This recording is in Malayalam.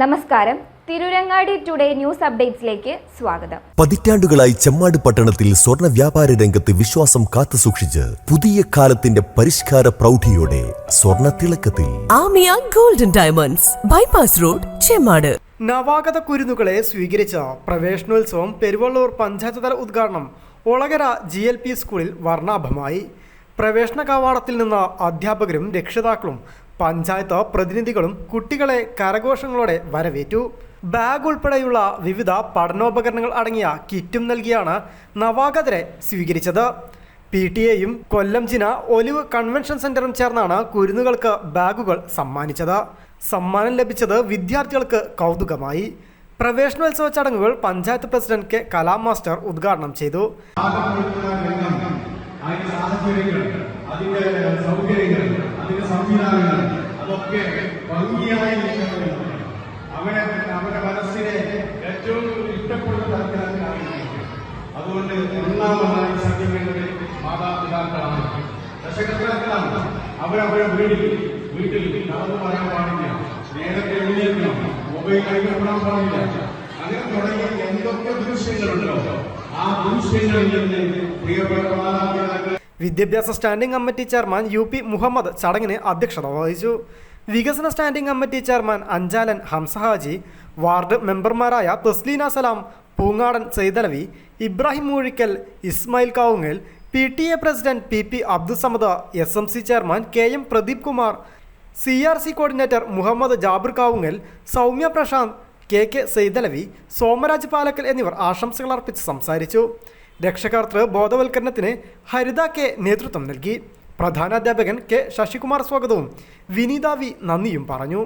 നമസ്കാരം. തിരുരങ്ങാടി ടുഡേ ന്യൂസ് അപ്ഡേറ്റ്സിലേക്ക് സ്വാഗതം. പതിറ്റാണ്ടുകളായി ചെമ്മാട് പട്ടണത്തിൽ സ്വർണ വ്യാപാര രംഗത്ത് വിശ്വാസം കാത്തുസൂക്ഷിച്ച് പുതിയ കാലത്തിന്റെ പരിഷ്കാര പ്രൗഢിയോടെ സ്വർണ തിളക്കത്തിൽ. Aamiya golden diamonds bypass road Chemmad. നവാഗത കുരുന്നുകളെ സ്വീകരിച്ച പ്രവേശനോത്സവം പെരുവള്ളൂർ പഞ്ചായത്ത് തല ഉദ്ഘാടനം ഒളകര ജി എൽ പി സ്കൂളിൽ വർണാഭമായി. പ്രവേശന കവാടത്തിൽ നിന്ന് അധ്യാപകരും രക്ഷിതാക്കളും പഞ്ചായത്ത് പ്രതിനിധികളും കുട്ടികളെ കരഘോഷങ്ങളോടെ വരവേറ്റു. ബാഗ് ഉൾപ്പെടെയുള്ള വിവിധ പഠനോപകരണങ്ങൾ അടങ്ങിയ കിറ്റും നൽകിയാണ് നവാഗതരെ സ്വീകരിച്ചത്. പി ടി എയും കൊല്ലം ജിന ഒലിവ് കൺവെൻഷൻ സെന്ററും ചേർന്നാണ് കുരുന്നുകൾക്ക് ബാഗുകൾ സമ്മാനിച്ചത്. സമ്മാനം ലഭിച്ചത് വിദ്യാർത്ഥികൾക്ക് കൗതുകമായി. പ്രവേശനോത്സവ ചടങ്ങുകൾ panchayat president K. Kalam master ഉദ്ഘാടനം ചെയ്തു. സൗകര്യങ്ങൾ അതൊക്കെ ഭംഗിയായി നിൽക്കുന്നവരുണ്ട് അവനെ അവരുടെ മനസ്സിനെ ഏറ്റവും ഇഷ്ടപ്പെടുന്ന തരത്തിലാക്കാനാണ് അതുകൊണ്ട് ഒന്നാമതായി ശ്രദ്ധിക്കേണ്ടത് മാതാപിതാക്കളാണ്. ദശകത്തിലാക്കളാണ് അവരവരെ വീട്ടിൽ വീട്ടിൽ നടന്നു പറയാൻ പാടില്ല. നേരത്തെ എഴുന്നേൽക്കണം മൊബൈൽ കൈകപ്പെടാൻ പാടില്ല. അങ്ങനെ തുടങ്ങിയ എന്തൊക്കെ ദൃശ്യങ്ങളുണ്ടോ ആ ദൃശ്യങ്ങളിൽ നിന്ന് പ്രിയപ്പെട്ട മാതാപിതാക്കൾ വിദ്യാഭ്യാസ standing committee chairman U P Muhammad ചടങ്ങിന് അധ്യക്ഷത വഹിച്ചു. വികസന standing committee chairman Anchalan Hamsahaji ward മെമ്പർമാരായ Thasleena Salam Poongadan Seythalavi Ibrahim Moozhikkal Ismail Kavungal P T A president P P Abdussamad S M C chairman K M Pradeep Kumar C R C coordinator Muhammad Jabir Kavungal Soumya Prashanth K K Seythalavi Somaraj Palakkal എന്നിവർ ആശംസകൾ അർപ്പിച്ച് സംസാരിച്ചു. രക്ഷകർത്തൃ ബോധവൽക്കരണത്തിന് ഹരിത കെ നേതൃത്വം നൽകി. പ്രധാനാധ്യാപകൻ കെ ശശികുമാർ സ്വാഗതവും. വിനീതാവി നന്ദിയും പറഞ്ഞു.